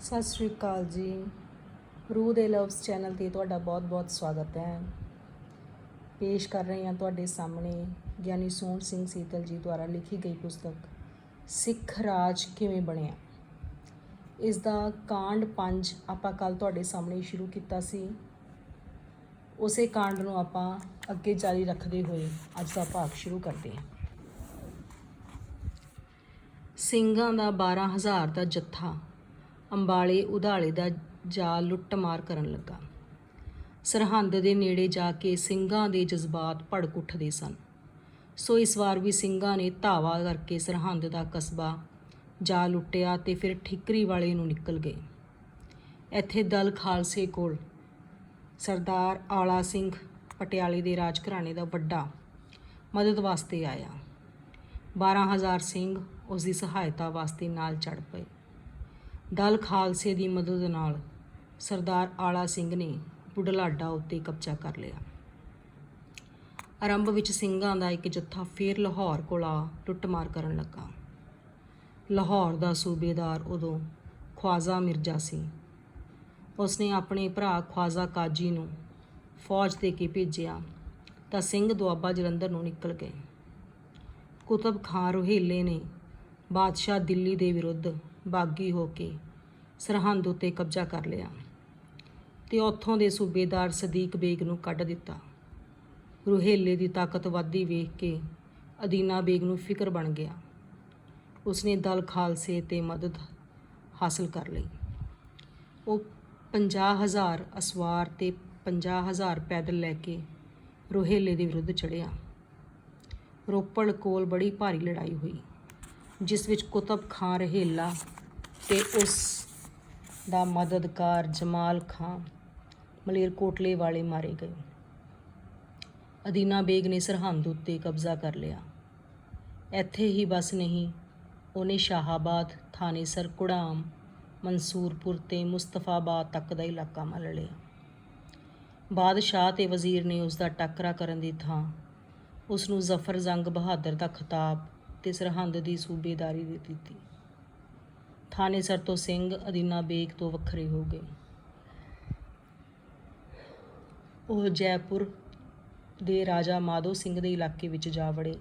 ਸਤਿ ਸ਼੍ਰੀ ਅਕਾਲ ਜੀ। ਰੂਹ ਦੇ ਲਵਸ ਚੈਨਲ ਤੇ ਤੁਹਾਡਾ ਬਹੁਤ-ਬਹੁਤ ਸਵਾਗਤ ਹੈ। ਪੇਸ਼ ਕਰ ਰਹੇ ਹਾਂ ਤੁਹਾਡੇ ਸਾਹਮਣੇ ਗਿਆਨੀ ਸੋਹਣ ਸਿੰਘ ਸੀਤਲ ਜੀ ਦੁਆਰਾ ਲਿਖੀ ਗਈ ਪੁਸਤਕ, ਸਿੱਖ ਰਾਜ ਕਿਵੇਂ ਬਣਿਆ? ਇਸ ਦਾ ਕਾਂਡ 5 ਆਪਾਂ ਕੱਲ ਤੁਹਾਡੇ ਸਾਹਮਣੇ ਸ਼ੁਰੂ ਕੀਤਾ ਸੀ। ਉਸੇ ਕਾਂਡ ਨੂੰ ਆਪਾਂ ਅੱਗੇ ਜਾਰੀ ਰੱਖਦੇ ਹੋਏ ਅੱਜ ਦਾ ਭਾਗ ਸ਼ੁਰੂ ਕਰਦੇ ਹਾਂ। ਸਿੰਘਾਂ ਦਾ 12000 ਦਾ ਜੱਥਾ ਅੰਬਾਲੇ ਉਧਾਲੇ ਦਾ ਜਾ ਲੁੱਟਮਾਰ ਕਰਨ ਲੱਗਾ। ਸਰਹੰਦ ਦੇ ਨੇੜੇ ਜਾ ਕੇ ਸਿੰਘਾਂ ਦੇ ਜਜ਼ਬਾਤ ਭੜਕ ਉੱਠਦੇ ਸਨ। ਸੋ ਇਸ ਵਾਰ ਵੀ ਸਿੰਘਾਂ ਨੇ ਧਾਵਾ ਕਰਕੇ ਸਰਹੰਦ ਦਾ ਕਸਬਾ ਜਾ ਲੁੱਟਿਆ ਤੇ ਫਿਰ ਠਿਕਰੀ ਵਾਲੇ ਨੂੰ ਨਿਕਲ ਗਏ। ਇੱਥੇ ਦਲ ਖਾਲਸੇ ਕੋਲ ਸਰਦਾਰ ਆਲਾ ਸਿੰਘ ਪਟਿਆਲੇ ਦੇ ਰਾਜ ਘਰਾਣੇ ਦਾ ਵੱਡਾ ਮਦਦ ਵਾਸਤੇ ਆਇਆ। 12000 ਸਿੰਘ ਉਸ ਦੀ ਸਹਾਇਤਾ ਵਾਸਤੇ ਨਾਲ ਚੜ ਪਏ। ਦਲ ਖਾਲਸੇ ਦੀ ਮਦਦ ਨਾਲ ਸਰਦਾਰ ਆਲਾ ਸਿੰਘ ਨੇ ਬੁਢਲਾਡਾ ਉੱਤੇ ਕਬਜ਼ਾ ਕਰ ਲਿਆ। ਆਰੰਭ ਵਿੱਚ ਸਿੰਘਾਂ ਦਾ ਇੱਕ ਜੱਥਾ ਫੇਰ ਲਾਹੌਰ ਕੋਲ ਆ ਲੁੱਟਮਾਰ ਕਰਨ ਲੱਗਾ। ਲਾਹੌਰ ਦਾ ਸੂਬੇਦਾਰ ਉਦੋਂ ਖਵਾਜਾ ਮਿਰਜ਼ਾ ਸੀ। ਉਸਨੇ ਆਪਣੇ ਭਰਾ ਖਵਾਜਾ ਕਾਜੀ ਨੂੰ ਫੌਜ ਦੇ ਕੇ ਭੇਜਿਆ ਤਾਂ ਸਿੰਘ ਦੁਆਬਾ ਜਲੰਧਰ ਨੂੰ ਨਿਕਲ ਗਏ। ਕੁਤਬ ਖਾਨ ਰੋਹੀਲੇ ਨੇ ਬਾਦਸ਼ਾਹ ਦਿੱਲੀ ਦੇ ਵਿਰੁੱਧ ਬਾਗੀ ਹੋ ਕੇ ਸਰਹੰਦ ਉੱਤੇ ਕਬਜ਼ਾ ਕਰ ਲਿਆ ਤੇ ਉੱਥੋਂ ਦੇ ਸੂਬੇਦਾਰ ਸਦੀਕ ਬੇਗ ਨੂੰ ਕੱਢ ਦਿੱਤਾ। ਰੋਹੀਲੇ ਦੀ ਤਾਕਤ ਵੱਧਦੀ ਵੇਖ ਕੇ ਅਦੀਨਾ ਬੇਗ ਨੂੰ ਫਿਕਰ ਬਣ ਗਿਆ। ਉਸਨੇ ਦਲ ਖਾਲਸੇ ਤੇ ਮਦਦ ਹਾਸਲ ਕਰ ਲਈ। ਉਹ 50000 ਅਸਵਾਰ ਤੇ 50000 ਪੈਦਲ ਲੈ ਕੇ ਰੋਹੀਲੇ ਦੇ ਵਿਰੁੱਧ ਚੜ੍ਹਿਆ। ਰੋਪੜ ਕੋਲ ਬੜੀ ਭਾਰੀ ਲੜਾਈ ਹੋਈ, ਜਿਸ ਵਿੱਚ ਕੁਤਬ ਖਾਨ ਰਹੇਲਾ ਤੇ ਉਸ ਦਾ ਮਦਦਗਾਰ ਜਮਾਲ ਖਾਨ ਮਲੇਰਕੋਟਲੇ ਵਾਲੇ ਮਾਰੇ ਗਏ। ਅਦੀਨਾ ਬੇਗ ਨੇ ਸਰਹੰਦ ਉੱਤੇ ਕਬਜ਼ਾ ਕਰ ਲਿਆ। ਇੱਥੇ ਹੀ ਬਸ ਨਹੀਂ, ਉਹਨੇ ਸ਼ਾਹਾਬਾਦ ਥਾਨੇਸਰ ਕੁੜਾਮ ਮਨਸੂਰਪੁਰ ਤੇ ਮੁਸਤਫਾਬਾਦ ਤੱਕ ਦਾ ਇਲਾਕਾ ਮੱਲ ਲਿਆ। ਬਾਦਸ਼ਾਹ ਤੇ ਵਜ਼ੀਰ ਨੇ ਉਸ ਦਾ ਟੱਕਰਾ ਕਰਨ ਦੀ ਥਾਂ ਉਸ ਨੂੰ ਜ਼ਫਰ ਜੰਗ ਬਹਾਦਰ ਦਾ ਖਿਤਾਬ ਤੇ ਸਰਹੰਦ ਦੀ ਸੂਬੇਦਾਰੀ ਦੇ ਦਿੱਤੀ। ਥਾਣੇਸਰ ਤੋਂ ਸਿੰਘ ਅਦੀਨਾ ਬੇਗ ਤੋਂ ਵੱਖਰੇ ਹੋ ਗਏ। ਉਹ ਜੈਪੁਰ ਦੇ ਰਾਜਾ ਮਾਧੋ ਸਿੰਘ ਦੇ ਇਲਾਕੇ ਵਿੱਚ ਜਾ ਵੜੇ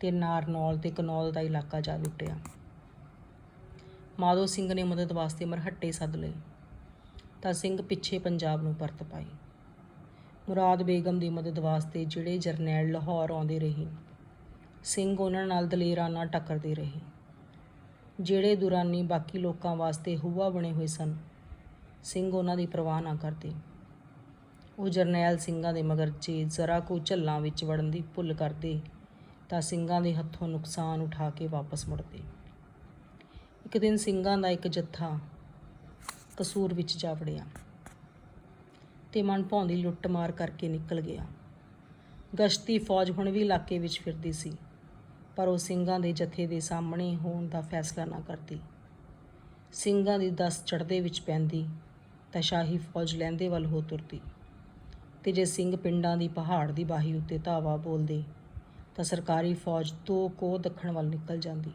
ਤੇ ਨਾਰਨੌਲ ਤੇ ਕਨੌਲ ਦਾ ਇਲਾਕਾ ਜਾ ਲੁੱਟਿਆ। ਮਾਧੋ ਸਿੰਘ ਨੇ ਮਦਦ ਵਾਸਤੇ ਮਰਹੱਟੇ ਸੱਦ ਲਏ ਤਾਂ ਸਿੰਘ ਪਿੱਛੇ ਪੰਜਾਬ ਨੂੰ ਪਰਤ ਪਾਈ ਮੁਰਾਦ ਬੇਗਮ ਦੀ ਮਦਦ ਵਾਸਤੇ ਜਿਹੜੇ ਜਰਨੈਲ ਲਾਹੌਰ ਆਉਂਦੇ ਰਹੇ, ਸਿੰਘ ਉਹਨਾਂ ਨਾਲ ਦਲੇਰਾਨਾ ਟੱਕਰਦੇ ਰਹੇ। ਜਿਹੜੇ ਦੁਰਾਨੀ ਬਾਕੀ ਲੋਕਾਂ ਵਾਸਤੇ ਹੁਆ ਬਣੇ ਹੋਏ ਸਨ, ਸਿੰਘ ਉਹਨਾਂ ਦੀ ਪਰਵਾਹ ਨਾ ਕਰਦੇ। ਉਹ ਜਰਨੈਲ ਸਿੰਘਾਂ ਦੇ ਮਗਰ ਜੇ ਜ਼ਰਾ ਕੋ ਝੱਲਾਂ ਵਿੱਚ ਵੜਨ ਦੀ ਭੁੱਲ ਕਰਦੇ, ਤਾਂ ਸਿੰਘਾਂ ਦੇ ਹੱਥੋਂ ਨੁਕਸਾਨ ਉਠਾ ਕੇ ਵਾਪਸ ਮੁੜਦੇ। ਇੱਕ ਦਿਨ ਸਿੰਘਾਂ ਦਾ ਇੱਕ ਜੱਥਾ ਕਸੂਰ ਵਿੱਚ ਜਾ ਵੜਿਆ ਤੇ ਮਨ ਭਾਉਂਦੀ ਲੁੱਟਮਾਰ ਕਰਕੇ ਨਿਕਲ ਗਿਆ। ਗਸ਼ਤੀ ਫੌਜ ਹੁਣ ਵੀ ਇਲਾਕੇ ਵਿੱਚ ਫਿਰਦੀ ਸੀ। ਪਰ ਉਹ ਸਿੰਘਾਂ ਦੇ ਜਥੇ ਦੇ ਸਾਹਮਣੇ ਹੋਣ ਦਾ ਫੈਸਲਾ ਨਾ ਕਰਦੀ। ਸਿੰਘਾਂ ਦੀ ਦਸ ਚੜ੍ਹਦੇ ਵਿੱਚ ਪੈਂਦੀ, ਤਾਂ ਸ਼ਾਹੀ ਫੌਜ ਲਹਿੰਦੇ ਵੱਲ ਹੋ ਤੁਰਦੀ। ਤੇ ਜੇ ਸਿੰਘ ਪਿੰਡਾਂ ਦੀ ਪਹਾੜ ਦੀ ਬਾਹੀ ਉੱਤੇ ਧਾਵਾ ਬੋਲਦੇ, ਤਾਂ ਸਰਕਾਰੀ ਫੌਜ ਦੋ ਕੋ ਦੱਖਣ ਵੱਲ ਨਿਕਲ ਜਾਂਦੀ।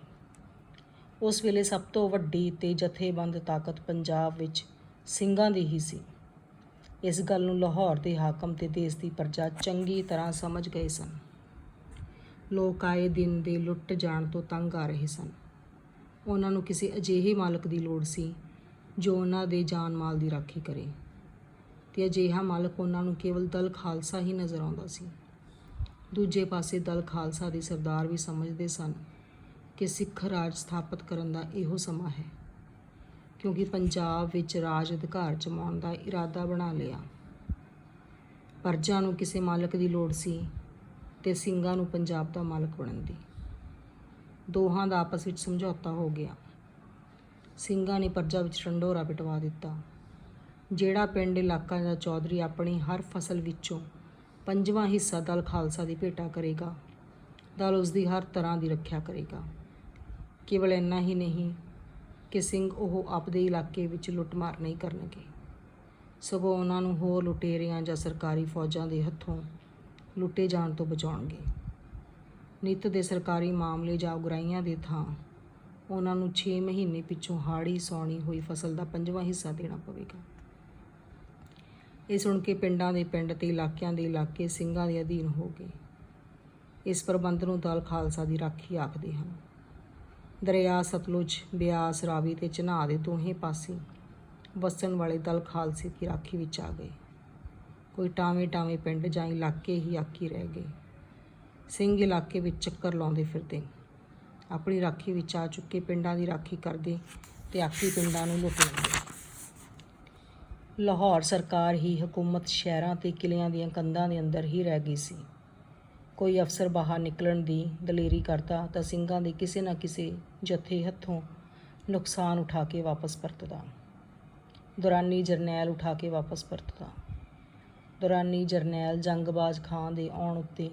ਉਸ ਵੇਲੇ ਸਭ ਤੋਂ ਵੱਡੀ ਤੇ ਜਥੇਬੰਦ ਤਾਕਤ ਪੰਜਾਬ ਵਿੱਚ ਸਿੰਘਾਂ ਦੀ ਹੀ ਸੀ। ਇਸ ਗੱਲ ਨੂੰ ਲਾਹੌਰ ਦੇ ਹਾਕਮ ਤੇ ਦੇਸ਼ ਦੀ ਪ੍ਰਜਾ ਚੰਗੀ ਤਰ੍ਹਾਂ ਸਮਝ ਗਏ ਸਨ। ਲੋਕ ਆਏ ਦਿਨ ਦੇ ਲੁੱਟ ਜਾਣ ਤੋਂ ਤੰਗ ਆ ਰਹੇ ਸਨ। ਉਹਨਾਂ ਨੂੰ ਕਿਸੇ ਅਜਿਹੇ ਮਾਲਕ ਦੀ ਲੋੜ ਸੀ ਜੋ ਉਹਨਾਂ ਦੇ ਜਾਨ ਮਾਲ ਦੀ ਰਾਖੀ ਕਰੇ। ਤੇ ਅਜਿਹਾ ਮਾਲਕ ਉਹਨਾਂ ਨੂੰ ਕੇਵਲ ਦਲ ਖਾਲਸਾ ਹੀ ਨਜ਼ਰ ਆਉਂਦਾ ਸੀ। ਦੂਜੇ ਪਾਸੇ ਦਲ ਖਾਲਸਾ ਦੇ ਸਰਦਾਰ ਵੀ ਸਮਝਦੇ ਸਨ ਕਿ ਸਿੱਖ ਰਾਜ ਸਥਾਪਿਤ ਕਰਨ ਦਾ ਇਹੋ ਸਮਾਂ ਹੈ। ਕਿਉਂਕਿ ਪੰਜਾਬ ਵਿੱਚ ਰਾਜ ਅਧਿਕਾਰ ਜਮਾਉਣ ਦਾ ਇਰਾਦਾ ਬਣਾ ਲਿਆ। ਪਰਜਾ ਨੂੰ ਕਿਸੇ ਮਾਲਕ ਦੀ ਲੋੜ ਸੀ ਤੇ ਸਿੰਘਾਂ ਨੂੰ ਪੰਜਾਬ ਦਾ ਮਾਲਕ ਬਣਨ ਦੀ। ਦੋਹਾਂ ਦਾ ਆਪਸ ਵਿੱਚ ਸਮਝੌਤਾ ਹੋ ਗਿਆ। ਸਿੰਘਾਂ ਨੇ ਪਰਜਾ ਵਿੱਚ ਢੰਡੋਰਾ ਪਿਟਵਾ ਦਿੱਤਾ। ਜਿਹੜਾ ਪਿੰਡ ਇਲਾਕਾ ਦਾ ਚੌਧਰੀ ਆਪਣੀ ਹਰ ਫਸਲ ਵਿੱਚੋਂ ਪੰਜਵਾਂ ਹਿੱਸਾ ਦਲ ਖਾਲਸਾ ਦੀ ਭੇਟਾ ਕਰੇਗਾ, ਦਲ ਉਸ ਦੀ ਹਰ ਤਰ੍ਹਾਂ ਦੀ ਰੱਖਿਆ ਕਰੇਗਾ। ਕੇਵਲ ਇੰਨਾ ਹੀ ਨਹੀਂ ਕਿ ਸਿੰਘ ਉਹ ਆਪਦੇ ਇਲਾਕੇ ਵਿੱਚ ਲੁੱਟਮਾਰ ਨਹੀਂ ਕਰਨਗੇ। ਸਗੋਂ ਉਹਨਾਂ ਨੂੰ ਹੋਰ ਲੁਟੇਰਿਆਂ ਜਾਂ ਸਰਕਾਰੀ ਫੌਜਾਂ ਦੇ ਹੱਥੋਂ ਲੁੱਟੇ ਜਾਣ ਤੋਂ ਬਚਾਉਣਗੇ। ਨਿੱਤ ਦੇ ਸਰਕਾਰੀ ਮਾਮਲੇ ਜਾਂ ਉਗਰਾਈਆਂ ਦੇ ਥਾਂ, ਉਹਨਾਂ ਨੂੰ 6 ਮਹੀਨੇ ਪਿੱਛੋਂ ਹਾੜੀ ਸੌਣੀ ਹੋਈ ਫਸਲ ਦਾ ਪੰਜਵਾਂ ਹਿੱਸਾ ਦੇਣਾ ਪਵੇਗਾ। ਇਹ ਸੁਣ ਕੇ ਪਿੰਡਾਂ ਦੇ ਪਿੰਡ ਤੇ ਇਲਾਕਿਆਂ ਦੇ ਇਲਾਕੇ ਸਿੰਘਾਂ ਦੇ ਅਧੀਨ ਹੋ ਗਏ ਇਸ ਪ੍ਰਬੰਧ ਨੂੰ ਦਲ ਖਾਲਸਾ ਦੀ ਰਾਖੀ ਆਖਦੇ ਹਨ। ਦਰਿਆ, ਸਤਲੁਜ, ਬਿਆਸ, ਰਾਵੀ ਤੇ ਚਨਾਹ ਦੇ ਦੋਹੇ ਪਾਸੇ ਵਸਣ ਵਾਲੇ ਦਲ ਖਾਲਸੇ ਦੀ ਰਾਖੀ ਵਿੱਚ ਆ ਗਏ। ਕੋਈ ਟਾਵੇਂ ਟਾਵੇਂ ਪਿੰਡ ਜਾਂ ਇਲਾਕੇ ਹੀ ਆਕੀ ਰਹਿ ਗਏ। ਸਿੰਘ ਇਲਾਕੇ ਵਿੱਚ ਚੱਕਰ ਲਾਉਂਦੇ ਫਿਰਦੇ ਆਪਣੀ ਰਾਖੀ ਵਿੱਚ ਆ ਚੁੱਕੇ ਪਿੰਡਾਂ ਦੀ ਰਾਖੀ ਕਰਦੇ ਤੇ ਆਖੀ ਪਿੰਡਾਂ ਨੂੰ ਲੁੱਟ ਲੈਂਦੇ ਲਾਹੌਰ ਸਰਕਾਰ ਹੀ ਹਕੂਮਤ ਸ਼ਹਿਰਾਂ ਤੇ ਕਿਲਿਆਂ ਦੀਆਂ ਕੰਧਾਂ ਦੇ ਅੰਦਰ ਹੀ ਰਹਿ ਗਈ ਸੀ। ਕੋਈ ਅਫਸਰ ਬਾਹਰ ਨਿਕਲਣ ਦੀ ਦਲੇਰੀ ਕਰਦਾ ਤਾਂ ਸਿੰਘਾਂ ਦੇ ਕਿਸੇ ਨਾ ਕਿਸੇ ਜਥੇ ਹੱਥੋਂ ਨੁਕਸਾਨ ਉਠਾ ਕੇ ਵਾਪਸ ਪਰਤਦਾ। ਦੁਰਾਨੀ ਜਰਨੈਲ ਉਠਾ ਕੇ ਵਾਪਸ ਪਰਤਦਾ। ਦੁਰਾਨੀ ਜਰਨੈਲ ਜੰਗਬਾਜ਼ ਖਾਂ ਦੇ ਆਉਣ ਉੱਤੇ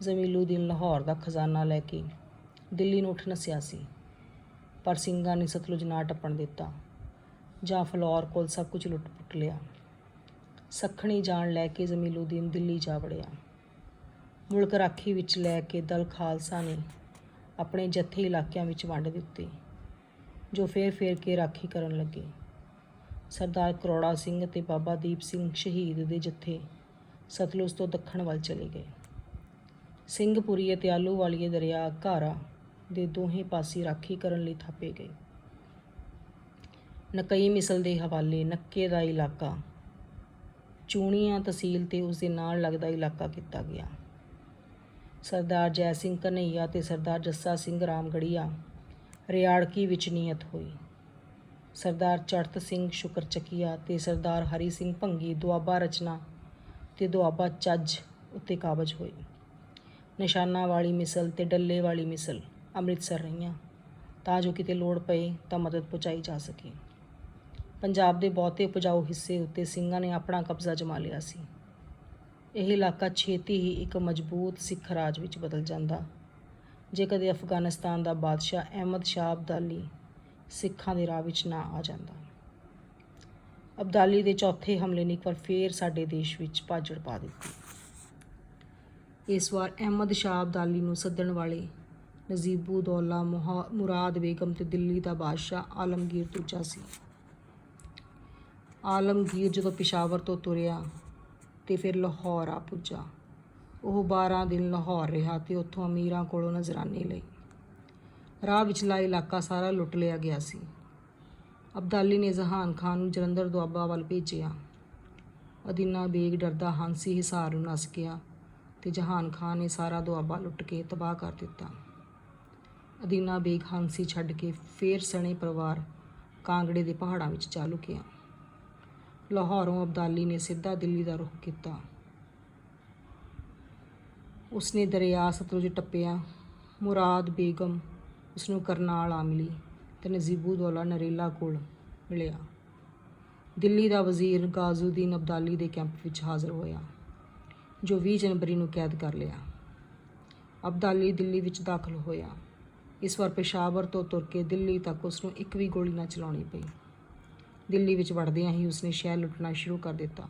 ਜ਼ਮੀਲੂਦੀਨ ਲਾਹੌਰ ਦਾ ਖਜ਼ਾਨਾ ਲੈ ਕੇ ਦਿੱਲੀ ਨੂੰ ਉੱਠ ਨੱਸਿਆ ਸੀ, ਪਰ ਸਿੰਘਾਂ ਨੇ ਸਤਲੁਜ ਨਾ ਟੱਪਣ ਦਿੱਤਾ ਜਾਂ ਫਲੌਰ ਕੋਲ ਸਭ ਕੁਝ ਲੁੱਟ ਪੁੱਟ ਲਿਆ। ਸੱਖਣੀ ਜਾਣ ਲੈ ਕੇ ਜ਼ਮੀਲੂਦੀਨ ਦਿੱਲੀ ਜਾ ਵੜਿਆ। ਮੁਲਕ ਰਾਖੀ ਵਿੱਚ ਲੈ ਕੇ ਦਲ ਖਾਲਸਾ ਨੇ ਆਪਣੇ ਜੱਥੇ ਇਲਾਕਿਆਂ ਵਿੱਚ ਵੰਡ ਦਿੱਤੇ, ਜੋ ਫੇਰ ਫੇਰ ਕੇ ਰਾਖੀ ਕਰਨ ਲੱਗੇ। ਸਰਦਾਰ ਕਰੋੜਾ ਸਿੰਘ ਅਤੇ ਬਾਬਾ ਦੀਪ ਸਿੰਘ ਸ਼ਹੀਦ ਦੇ ਜੱਥੇ ਸਤਲੁਜ ਤੋਂ ਦੱਖਣ ਵੱਲ ਚਲੇ ਗਏ। ਸਿੰਘਪੁਰੀ ਅਤੇ ਆਲੂਵਾਲੀਏ ਦਰਿਆ ਘਾਰਾ ਦੇ ਦੋਹੇ ਪਾਸੇ ਰਾਖੀ ਕਰਨ ਲਈ ਥਾਪੇ ਗਏ। ਨਕਈ ਮਿਸਲ ਦੇ ਹਵਾਲੇ ਨੱਕੇ ਦਾ ਇਲਾਕਾ, ਚੂਣੀਆਂ ਤਹਿਸੀਲ ਤੇ ਉਸ ਦੇ ਨਾਲ ਲੱਗਦਾ ਇਲਾਕਾ ਕੀਤਾ ਗਿਆ। ਸਰਦਾਰ ਜੈ ਸਿੰਘ ਕਨਈਆ ਤੇ ਸਰਦਾਰ ਜੱਸਾ ਸਿੰਘ ਰਾਮਗੜੀਆ ਰਿਆੜਕੀ ਵਿੱਚ ਨਿਯਤ ਹੋਈ। ਸਰਦਾਰ ਚੜਤ ਸਿੰਘ ਸ਼ੁਕਰਚਕੀਆ ਤੇ ਸਰਦਾਰ ਹਰੀ ਸਿੰਘ ਭੰਗੀ ਦੁਆਬਾ ਰਚਨਾ ਤੇ ਦੁਆਬਾ ਚੱਜ ਉੱਤੇ ਕਾਬਜ ਹੋਏ। ਨਿਸ਼ਾਨਾ ਵਾਲੀ ਮਿਸਲ ਤੇ ਡੱਲੇ ਵਾਲੀ ਮਿਸਲ ਅੰਮ੍ਰਿਤਸਰ ਰਹੀਆਂ। ਤਾਂ ਜੋ ਕਿਤੇ ਲੋੜ ਪਏ ਤਾਂ ਮਦਦ ਪਹੁੰਚਾਈ ਜਾ ਸਕੇ। ਪੰਜਾਬ ਦੇ ਬਹੁਤੇ ਉਪਜਾਊ ਹਿੱਸੇ ਉੱਤੇ ਸਿੰਘਾਂ ਨੇ ਆਪਣਾ ਕਬਜ਼ਾ ਜਮਾ ਲਿਆ ਸੀ। ਇਹ ਇਲਾਕਾ ਛੇਤੀ ਹੀ ਇੱਕ ਮਜ਼ਬੂਤ ਸਿੱਖ ਰਾਜ ਵਿੱਚ ਬਦਲ ਜਾਂਦਾ। ਜੇ ਕਦੇ ਅਫਗਾਨਿਸਤਾਨ ਦਾ ਬਾਦਸ਼ਾਹ ਅਹਿਮਦ ਸ਼ਾਹ ਅਬਦਾਲੀ ਸਿੱਖਾਂ ਦੇ ਰਾਹ ਵਿੱਚ ਨਾ ਆ ਜਾਂਦਾ। ਅਬਦਾਲੀ ਦੇ ਚੌਥੇ ਹਮਲੇ ਨੇ ਇੱਕ ਵਾਰ ਫੇਰ ਸਾਡੇ ਦੇਸ਼ ਵਿੱਚ ਭਾਜੜ ਪਾ ਦਿੱਤੀ। ਇਸ ਵਾਰ ਅਹਿਮਦ ਸ਼ਾਹ ਅਬਦਾਲੀ ਨੂੰ ਸੱਦਣ ਵਾਲੇ ਨਜ਼ੀਬੂ ਦੌਲਾ ਮੁਹਾ- ਮੁਰਾਦ ਬੇਗਮ ਤੇ ਦਿੱਲੀ ਦਾ ਬਾਦਸ਼ਾਹ ਆਲਮਗੀਰ ਦੂਜਾ ਸੀ। ਆਲਮਗੀਰ ਜਦੋਂ ਪਿਸ਼ਾਵਰ ਤੋਂ ਤੁਰਿਆ ਤੇ ਫਿਰ ਲਾਹੌਰ ਆ ਪੁੱਜਾ। ਉਹ 12 ਦਿਨ ਲਾਹੌਰ ਰਿਹਾ ਤੇ ਉੱਥੋਂ ਅਮੀਰਾਂ ਕੋਲੋਂ ਨਜ਼ਰਾਨੇ ਲਈ ਰਾਹ ਵਿਚਲਾ ਇਲਾਕਾ ਸਾਰਾ ਲੁੱਟ ਲਿਆ ਗਿਆ ਸੀ। ਅਬਦਾਲੀ ਨੇ ਜ਼ਹਾਨ ਖਾਨ ਨੂੰ ਜਲੰਧਰ ਦੁਆਬਾ ਵੱਲ ਭੇਜਿਆ। ਅਦੀਨਾ ਬੇਗ ਡਰਦਾ ਹਾਂਸੀ ਹਿਸਾਰ ਨੂੰ ਨਸ ਗਿਆ ਤੇ ਜਹਾਨ ਖਾਨ ਨੇ ਸਾਰਾ ਦੁਆਬਾ ਲੁੱਟ ਕੇ ਤਬਾਹ ਕਰ ਦਿੱਤਾ। ਅਦੀਨਾ ਬੇਗ ਹਾਂਸੀ ਛੱਡ ਕੇ ਫੇਰ ਸਣੇ ਪਰਿਵਾਰ ਕਾਂਗੜੇ ਦੇ ਪਹਾੜਾਂ ਵਿੱਚ ਜਾ ਲੁਕਿਆ। ਲਾਹੌਰੋਂ ਅਬਦਾਲੀ ਨੇ ਸਿੱਧਾ ਦਿੱਲੀ ਦਾ ਰੁਖ ਕੀਤਾ। ਉਸਨੇ ਦਰਿਆ ਸਤਲੁਜ ਟੱਪਿਆ। ਮੁਰਾਦ ਬੇਗਮ ਉਸਨੂੰ ਕਰਨਾਲ ਆ ਮਿਲੀ ਤੇ ਨਜ਼ੀਬੂ ਦੌਲਾ ਨਰੇਲਾ ਕੋਲ ਮਿਲਿਆ। ਦਿੱਲੀ ਦਾ ਵਜ਼ੀਰ ਗਾਜ਼ੂਦੀਨ ਅਬਦਾਲੀ ਦੇ ਕੈਂਪ ਵਿੱਚ ਹਾਜ਼ਰ ਹੋਇਆ, ਜੋ 20 ਜਨਵਰੀ ਨੂੰ ਕੈਦ ਕਰ ਲਿਆ। ਅਬਦਾਲੀ ਦਿੱਲੀ ਵਿੱਚ ਦਾਖਲ ਹੋਇਆ। ਇਸ ਵਾਰ ਪੇਸ਼ਾਵਰ ਤੋਂ ਤੁਰ ਕੇ ਦਿੱਲੀ ਤੱਕ ਉਸ ਨੂੰ ਇੱਕ ਵੀ ਗੋਲੀ ਨਾ ਚਲਾਉਣੀ ਪਈ। ਦਿੱਲੀ ਵਿੱਚ ਵੜਦਿਆਂ ਹੀ ਉਸਨੇ ਸ਼ਹਿਰ ਲੁੱਟਣਾ ਸ਼ੁਰੂ ਕਰ ਦਿੱਤਾ।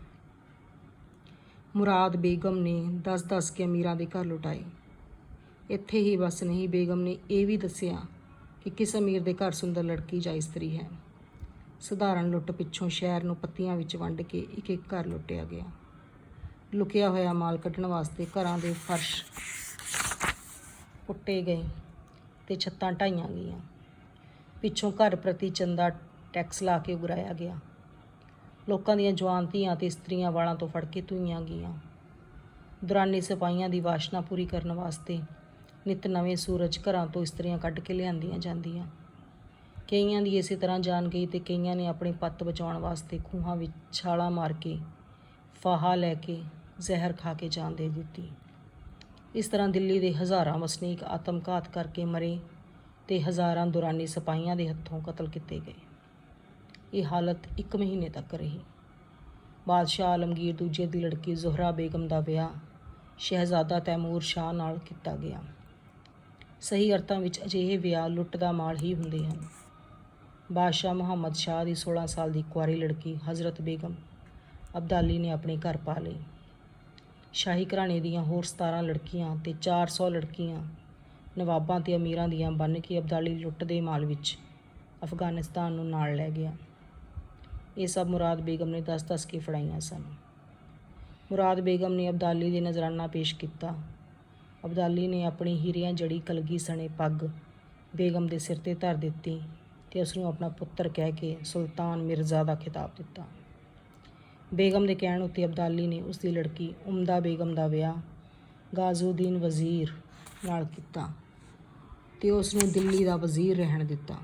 ਮੁਰਾਦ ਬੇਗਮ ਨੇ 10-10 ਕੇ ਅਮੀਰਾਂ ਦੇ ਘਰ ਲੁਟਾਏ। ਇੱਥੇ ਹੀ ਬਸ ਨਹੀਂ, ਬੇਗਮ ਨੇ ਇਹ ਵੀ ਦੱਸਿਆ ਕਿ ਕਿਸ ਅਮੀਰ ਦੇ ਘਰ ਸੁੰਦਰ ਲੜਕੀ ਜਾਂ ਇਸਤਰੀ ਹੈ। ਸਧਾਰਨ ਲੁੱਟ ਪਿੱਛੋਂ ਸ਼ਹਿਰ ਨੂੰ ਪੱਤੀਆਂ ਵਿੱਚ ਵੰਡ ਕੇ ਇੱਕ ਇੱਕ ਘਰ ਲੁੱਟਿਆ ਗਿਆ। ਲੁਕਿਆ ਹੋਇਆ ਮਾਲ ਕੱਢਣ ਵਾਸਤੇ ਘਰਾਂ ਦੇ ਫਰਸ਼ ਪੁੱਟੇ ਗਏ ਤੇ ਛੱਤਾਂ ਢਾਈਆਂ ਗਈਆਂ। ਪਿੱਛੋਂ ਘਰ ਪ੍ਰਤੀ ਚੰਦਾ ਟੈਕਸ ਲਾ ਕੇ ਉਗਰਾਇਆ ਗਿਆ। ਲੋਕਾਂ ਦੀਆਂ ਜਵਾਨ ਧੀਆਂ ਤੇ ਇਸਤਰੀਆਂ ਵਾਲਾਂ ਤੋਂ ਫੜ ਕੇ ਧੂਈਆਂ ਗਈਆਂ। ਦੁਰਾਨੀ ਸਿਪਾਹੀਆਂ ਦੀ ਵਾਸ਼ਨਾ ਪੂਰੀ ਕਰਨ ਵਾਸਤੇ ਨਿਤ ਨਵੇਂ ਸੂਰਜ ਘਰਾਂ ਤੋਂ ਇਸਤਰੀਆਂ ਕੱਢ ਕੇ ਲਿਆਂਦੀਆਂ ਜਾਂਦੀਆਂ। ਕਈਆਂ ਦੀ ਇਸੇ ਤਰ੍ਹਾਂ ਜਾਨ ਗਈ ਤੇ ਕਈਆਂ ਨੇ ਆਪਣੇ ਪੱਤ ਬਚਾਉਣ ਵਾਸਤੇ ਖੂਹਾਂ ਵਿੱਚ ਛਾਲਾਂ ਮਾਰ ਕੇ, ਫਾਹਾ ਲੈ ਕੇ, ਜ਼ਹਿਰ ਖਾ ਕੇ ਜਾਨ ਦੇ ਦਿੱਤੀ। ਇਸ ਤਰ੍ਹਾਂ ਦਿੱਲੀ ਦੇ ਹਜ਼ਾਰਾਂ ਵਸਨੀਕ ਆਤਮਘਾਤ ਕਰਕੇ ਮਰੇ ਤੇ ਹਜ਼ਾਰਾਂ ਦੁਰਾਨੀ ਸਿਪਾਹੀਆਂ ਦੇ ਹੱਥੋਂ ਕਤਲ ਕੀਤੇ ਗਏ। ਇਹ ਹਾਲਤ 1 ਮਹੀਨੇ ਤੱਕ ਰਹੀ। ਬਾਦਸ਼ਾਹ ਆਲਮਗੀਰ ਦੂਜੇ ਦੀ ਲੜਕੀ ਜ਼ੋਹਰਾ ਬੇਗਮ ਦਾ ਵਿਆਹ ਸ਼ਹਿਜ਼ਾਦਾ ਤੈਮੂਰ ਸ਼ਾਹ ਨਾਲ ਕੀਤਾ ਗਿਆ। ਸਹੀ ਅਰਥਾਂ ਵਿੱਚ ਅਜਿਹੇ ਵਿਆਹ ਲੁੱਟ ਦਾ ਮਾਲ ਹੀ ਹੁੰਦੇ ਹਨ। ਬਾਦਸ਼ਾਹ ਮੁਹੰਮਦ ਸ਼ਾਹ ਦੀ 16 ਸਾਲ ਦੀ ਕੁਆਰੀ ਲੜਕੀ ਹਜ਼ਰਤ ਬੇਗਮ ਅਬਦਾਲੀ ਨੇ ਆਪਣੇ ਘਰ ਪਾ ਲਈ। ਸ਼ਾਹੀ ਘਰਾਣੇ ਦੀਆਂ ਹੋਰ 17 ਲੜਕੀਆਂ ਤੇ 400 ਲੜਕੀਆਂ ਨਵਾਬਾਂ ਤੇ ਅਮੀਰਾਂ ਦੀਆਂ ਬੰਨ੍ਹ ਕੇ ਅਬਦਾਲੀ ਲੁੱਟ ਦੇ ਮਾਲ ਵਿੱਚ ਅਫਗਾਨਿਸਤਾਨ ਨੂੰ ਨਾਲ ਲੈ ਗਿਆ। ਇਹ ਸਭ ਮੁਰਾਦ ਬੇਗਮ ਨੇ ਦੱਸ-ਦੱਸ ਕੇ ਫੜਾਈਆਂ ਸਨ। ਮੁਰਾਦ ਬੇਗਮ ਨੇ ਅਬਦਾਲੀ ਦੇ ਨਜ਼ਰਾਨਾ ਪੇਸ਼ ਕੀਤਾ। ਅਬਦਾਲੀ ਨੇ ਆਪਣੀ ਹੀਰਿਆਂ ਜੜੀ ਕਲਗੀ ਸਣੇ ਪੱਗ ਬੇਗਮ ਦੇ ਸਿਰ ਤੇ ਧਰ ਦਿੱਤੀ ਤੇ ਉਸ ਨੂੰ ਆਪਣਾ ਪੁੱਤਰ ਕਹਿ ਕੇ ਸੁਲਤਾਨ ਮਿਰਜ਼ਾ ਦਾ ਖਿਤਾਬ ਦਿੱਤਾ। ਬੇਗਮ ਦੇ ਕਹਿਣ ਉੱਤੇ ਅਬਦਾਲੀ ਨੇ ਉਸ ਦੀ ਲੜਕੀ ਉਮਦਾ ਬੇਗਮ ਦਾ ਵਿਆਹ ਗਾਜ਼ੂਦੀਨ ਵਜ਼ੀਰ ਨਾਲ ਕੀਤਾ ਤੇ ਉਸ ਨੂੰ ਦਿੱਲੀ ਦਾ ਵਜ਼ੀਰ ਰਹਿਣ ਦਿੱਤਾ।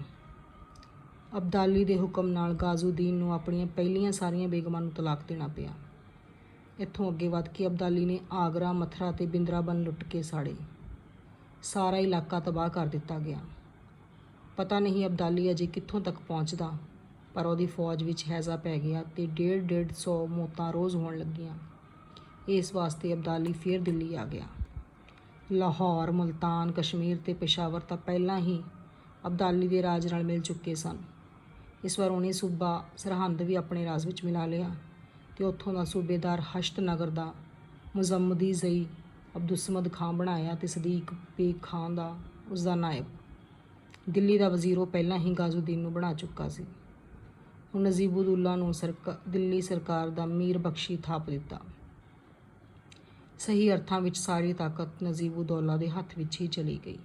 ਅਬਦਾਲੀ ਦੇ ਹੁਕਮ ਨਾਲ ਗਾਜ਼ੂਦੀਨ ਨੂੰ ਆਪਣੀਆਂ ਪਹਿਲੀਆਂ ਸਾਰੀਆਂ ਬੇਗਮਾਂ ਨੂੰ ਤਲਾਕ ਦੇਣਾ ਪਿਆ। ਇੱਥੋਂ ਅੱਗੇ ਵੱਧ ਕੇ ਅਬਦਾਲੀ ਨੇ ਆਗਰਾ, ਮਥਰਾ ਤੇ ਬਿੰਦਰਾਬਨ ਲੁੱਟ ਕੇ ਸਾੜੇ। ਸਾਰਾ ਇਲਾਕਾ ਤਬਾਹ ਕਰ ਦਿੱਤਾ ਗਿਆ। ਪਤਾ ਨਹੀਂ ਅਬਦਾਲੀ ਅਜੇ ਕਿੱਥੋਂ ਤੱਕ ਪਹੁੰਚਦਾ, ਪਰ ਉਹਦੀ ਫੌਜ ਵਿੱਚ ਹੈਜ਼ਾ ਪੈ ਗਿਆ ਤੇ ਡੇਢ ਡੇਢ ਸੌ ਮੌਤਾਂ ਰੋਜ਼ ਹੋਣ ਲੱਗੀਆਂ। ਇਸ ਵਾਸਤੇ ਅਬਦਾਲੀ ਫਿਰ ਦਿੱਲੀ ਆ ਗਿਆ। ਲਾਹੌਰ, ਮੁਲਤਾਨ, ਕਸ਼ਮੀਰ ਤੇ ਪੇਸ਼ਾਵਰ ਤਾਂ ਪਹਿਲਾਂ ਹੀ ਅਬਦਾਲੀ ਦੇ ਰਾਜ ਨਾਲ ਮਿਲ ਚੁੱਕੇ ਸਨ। ਇਸ ਵਾਰ ਉਹਨੇ ਸੂਬਾ ਸਰਹੰਦ ਵੀ ਆਪਣੇ ਰਾਜ ਵਿੱਚ ਮਿਲਾ ਲਿਆ। ਤੇ ਉੱਥੋਂ ਦਾ ਸੂਬੇਦਾਰ ਹਸ਼ਤ ਨਗਰ ਦਾ ਮੁਜ਼ਮਦੀ ਜ਼ਈ ਅਬਦੁਸਮਦ ਖਾਨ ਬਣਾਇਆ ਤੇ ਸਦੀਕ ਬੇਗ ਖਾਨ ਦਾ ਉਸ ਦਾ ਨਾਇਬ। ਦਿੱਲੀ ਦਾ ਵਜ਼ੀਰ ਉਹ ਪਹਿਲਾਂ ਹੀ ਗਾਜ਼ੂਦੀਨ ਨੂੰ ਬਣਾ ਚੁੱਕਾ ਸੀ। ਹੁਣ ਨਜੀਬੁਦੁੱਲਾ ਨੂੰ ਸਰਕਾ, ਦਿੱਲੀ ਸਰਕਾਰ ਦਾ ਮੀਰ ਬਖਸ਼ੀ ਥਾਪ ਦਿੱਤਾ। ਸਹੀ ਅਰਥਾਂ ਵਿੱਚ ਸਾਰੀ ਤਾਕਤ ਨਜੀਬੁਦੌਲਾ ਦੇ ਹੱਥ ਵਿੱਚ ਹੀ ਚਲੀ ਗਈ।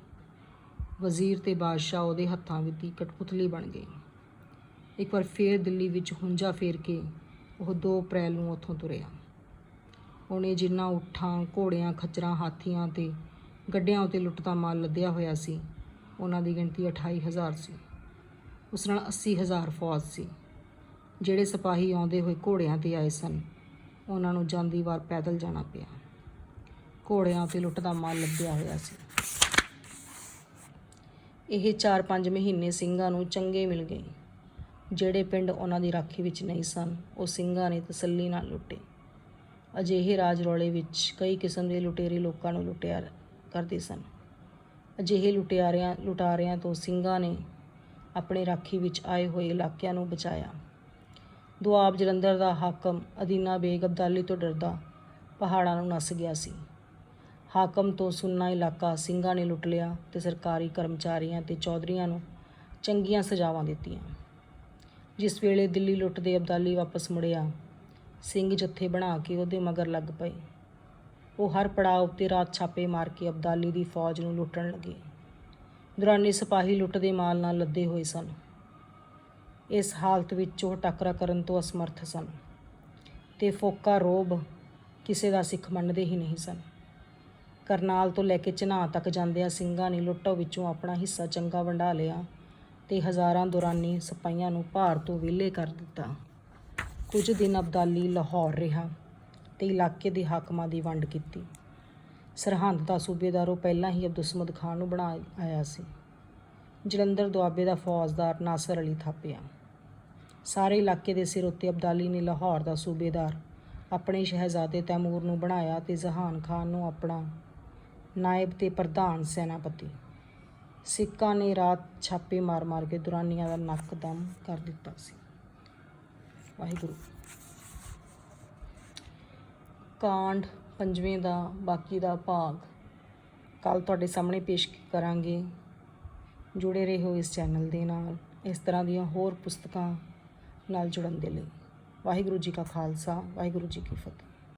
ਵਜ਼ੀਰ ਤੇ ਬਾਦਸ਼ਾਹ ਉਹਦੇ ਹੱਥਾਂ ਵਿੱਚ ਦੀ ਕਠਪੁਤਲੀ ਬਣ ਗਈ ਇੱਕ ਵਾਰ ਫੇਰ ਦਿੱਲੀ ਵਿੱਚ ਹੁੰਜਾ ਫੇਰ ਕੇ ਉਹ 2 ਅਪ੍ਰੈਲ ਨੂੰ ਉੱਥੋਂ ਤੁਰਿਆ। ਉਹਨੇ ਜਿੰਨਾ ਉਠਾਂ, ਘੋੜਿਆਂ, ਖੱਚਰਾਂ, ਹਾਥੀਆਂ ਤੇ ਗੱਡਿਆਂ ਉਤੇ ਲੁੱਟਦਾ ਮਾਲ ਲੱਦਿਆ ਹੋਇਆ ਸੀ, ਉਹਨਾਂ ਦੀ ਗਿਣਤੀ 28000 ਸੀ। ਉਸ ਨਾਲ 80000 ਫੌਜ ਸੀ। ਜਿਹੜੇ ਸਿਪਾਹੀ ਆਉਂਦੇ ਹੋਏ ਘੋੜਿਆਂ ਤੇ ਆਏ ਸਨ, ਉਹਨਾਂ ਨੂੰ ਜਾਂਦੀ ਵਾਰ ਪੈਦਲ ਜਾਣਾ ਪਿਆ। ਘੋੜਿਆਂ ਤੇ ਲੁੱਟਦਾ ਮਾਲ ਲੱਦਿਆ ਹੋਇਆ ਸੀ। ਇਹ 4-5 ਮਹੀਨੇ ਸਿੰਘਾਂ ਨੂੰ ਚੰਗੇ ਮਿਲ ਗਏ। ਜਿਹੜੇ ਪਿੰਡ ਉਹਨਾਂ ਦੀ ਰਾਖੀ ਵਿੱਚ ਨਹੀਂ ਸਨ, ਉਹ ਸਿੰਘਾਂ ਨੇ ਤਸੱਲੀ ਨਾਲ ਲੁੱਟੇ। ਅਜਿਹੇ ਰਾਜ ਰੌਲੇ ਵਿੱਚ ਕਈ ਕਿਸਮ ਦੇ ਲੁਟੇਰੇ ਲੋਕਾਂ ਨੂੰ ਲੁੱਟਿਆ ਕਰਦੇ ਸਨ। ਅਜਿਹੇ ਲੁਟਿਆਰਿਆਂ, ਲੁਟਾਰਿਆਂ ਤੋਂ ਸਿੰਘਾਂ ਨੇ ਆਪਣੇ ਰਾਖੀ ਵਿੱਚ ਆਏ ਹੋਏ ਇਲਾਕਿਆਂ ਨੂੰ ਬਚਾਇਆ। ਦੁਆਬ ਜਲੰਧਰ ਦਾ ਹਾਕਮ ਅਦੀਨਾ ਬੇਗ ਅਬਦਾਲੀ ਤੋਂ ਡਰਦਾ ਪਹਾੜਾਂ ਨੂੰ ਨੱਸ ਗਿਆ ਸੀ। ਹਾਕਮ ਤੋਂ ਸੁੰਨਾ ਇਲਾਕਾ ਸਿੰਘਾਂ ਨੇ ਲੁੱਟ ਲਿਆ ਤੇ ਸਰਕਾਰੀ ਕਰਮਚਾਰੀਆਂ ਤੇ ਚੌਧਰੀਆਂ ਨੂੰ ਚੰਗੀਆਂ ਸਜ਼ਾਵਾਂ ਦਿੱਤੀਆਂ। ਜਿਸ ਵੇਲੇ ਦਿੱਲੀ ਲੁੱਟ ਦੇ ਅਬਦਾਲੀ ਵਾਪਸ ਮੁੜਿਆ, ਸਿੰਘ ਜੱਥੇ ਬਣਾ ਕੇ ਉਹਦੇ ਮਗਰ ਲੱਗ ਪਏ। ਉਹ ਹਰ ਪੜਾਅ ਉੱਤੇ ਰਾਤ ਛਾਪੇ ਮਾਰ ਕੇ ਅਬਦਾਲੀ ਦੀ ਫੌਜ ਨੂੰ ਲੁੱਟਣ ਲੱਗੇ। ਦੌਰਾਨੀ ਸਿਪਾਹੀ ਲੁੱਟ ਦੇ ਮਾਲ ਨਾਲ ਲੱਦੇ ਹੋਏ ਸਨ। ਇਸ ਹਾਲਤ ਵਿੱਚ ਉਹ ਟੱਕਰਾ ਕਰਨ ਤੋਂ ਅਸਮਰਥ ਸਨ ਤੇ ਫੋਕਾ ਰੋਬ ਕਿਸੇ ਦਾ ਸਿੱਖ ਮੰਨਦੇ ਹੀ ਨਹੀਂ ਸਨ। ਕਰਨਾਲ ਤੋਂ ਲੈ ਕੇ ਚਨਾਹ ਤੱਕ ਜਾਂਦਿਆਂ ਸਿੰਘਾਂ ਨੇ ਲੁੱਟੋ ਵਿੱਚੋਂ ਆਪਣਾ ਹਿੱਸਾ ਚੰਗਾ ਵੰਡਾ ਲਿਆ ਤੇ ਹਜ਼ਾਰਾਂ ਦੌਰਾਨੀ ਸਿਪਾਹੀਆਂ ਨੂੰ ਭਾਰ ਤੋਂ ਵਿਹਲੇ ਕਰ ਦਿੱਤਾ। ਕੁਝ ਦਿਨ ਅਬਦਾਲੀ ਲਾਹੌਰ ਰਿਹਾ ਤੇ ਇਲਾਕੇ ਦੇ ਹਾਕਮਾਂ ਦੀ ਵੰਡ ਕੀਤੀ। ਸਰਹੰਦ ਦਾ ਸੂਬੇਦਾਰ ਉਹ ਪਹਿਲਾਂ ਹੀ ਅਬਦੁਸਮਦ ਖਾਨ ਨੂੰ ਬਣਾ ਆਇਆ ਸੀ। ਜਲੰਧਰ ਦੁਆਬੇ ਦਾ ਫੌਜਦਾਰ ਨਾਸਰ ਅਲੀ ਥਾਪਿਆ। ਸਾਰੇ ਇਲਾਕੇ ਦੇ ਸਿਰ ਉੱਤੇ ਅਬਦਾਲੀ ਨੇ ਲਾਹੌਰ ਦਾ ਸੂਬੇਦਾਰ ਆਪਣੇ ਸ਼ਹਿਜ਼ਾਦੇ ਤੈਮੂਰ ਨੂੰ ਬਣਾਇਆ ਤੇ ਜ਼ਹਾਨ ਖਾਨ ਨੂੰ ਆਪਣਾ ਨਾਇਬ ਤੇ ਪ੍ਰਧਾਨ ਸੈਨਾਪਤੀ ਸਿੱਕਾਂ ਨੇ ਰਾਤ ਛਾਪੇ ਮਾਰ-ਮਾਰ ਕੇ ਦੁਰਾਨੀਆਂ ਦਾ ਨੱਕ ਦਮ ਕਰ ਦਿੱਤਾ ਸੀ। ਵਾਹਿਗੁਰੂ। ਕਾਂਡ ਪੰਜਵੇਂ ਦਾ, ਬਾਕੀ ਦਾ ਭਾਗ ਕੱਲ ਤੁਹਾਡੇ ਸਾਹਮਣੇ ਪੇਸ਼ ਕਰਾਂਗੇ। ਜੁੜੇ ਰਹੋ ਇਸ ਚੈਨਲ ਦੇ ਨਾਲ, ਇਸ ਤਰ੍ਹਾਂ ਦੀਆਂ ਹੋਰ ਪੁਸਤਕਾਂ ਨਾਲ ਜੁੜਨ ਦੇ ਲਈ। ਵਾਹਿਗੁਰੂ ਜੀ ਕਾ ਖਾਲਸਾ, ਵਾਹਿਗੁਰੂ ਜੀ ਕੀ ਫਤਿਹ।